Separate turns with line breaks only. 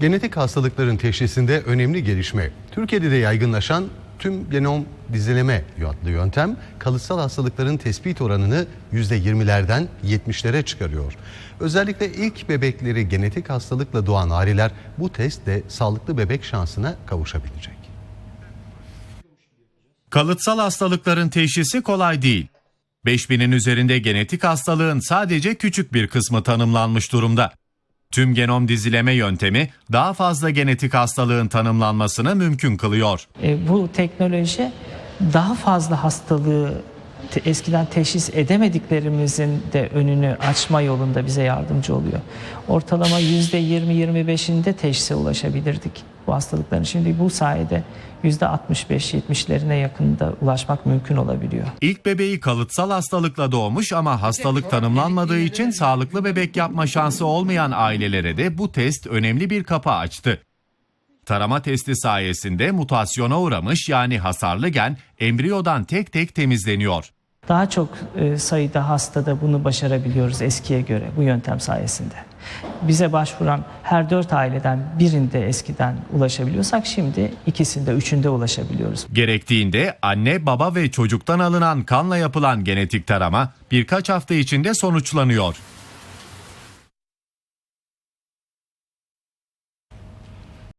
Genetik hastalıkların teşhisinde önemli gelişme. Türkiye'de de yaygınlaşan tüm genom dizileme adlı yöntem kalıtsal hastalıkların tespit oranını %20'lerden 70'lere çıkarıyor. Özellikle ilk bebekleri genetik hastalıkla doğan aileler bu testle sağlıklı bebek şansına kavuşabilecek.
Kalıtsal hastalıkların teşhisi kolay değil. 5000'in üzerinde genetik hastalığın sadece küçük bir kısmı tanımlanmış durumda. Tüm genom dizileme yöntemi daha fazla genetik hastalığın tanımlanmasını mümkün kılıyor.
E, bu teknoloji daha fazla hastalığı te- eskiden teşhis edemediklerimizin de önünü açma yolunda bize yardımcı oluyor. Ortalama %20-25'inde teşhise ulaşabilirdik bu hastalıkların. Şimdi bu sayede %65-70'lerine yakında ulaşmak mümkün olabiliyor.
İlk bebeği kalıtsal hastalıkla doğmuş ama hastalık tanımlanmadığı için sağlıklı bebek yapma şansı olmayan ailelere de bu test önemli bir kapı açtı. Tarama testi sayesinde mutasyona uğramış yani hasarlı gen embriyodan tek tek temizleniyor.
Daha çok e, sayıda hastada bunu başarabiliyoruz eskiye göre bu yöntem sayesinde. Bize başvuran her dört aileden birinde eskiden ulaşabiliyorsak şimdi ikisinde, üçünde ulaşabiliyoruz.
Gerektiğinde anne, baba ve çocuktan alınan kanla yapılan genetik tarama birkaç hafta içinde sonuçlanıyor.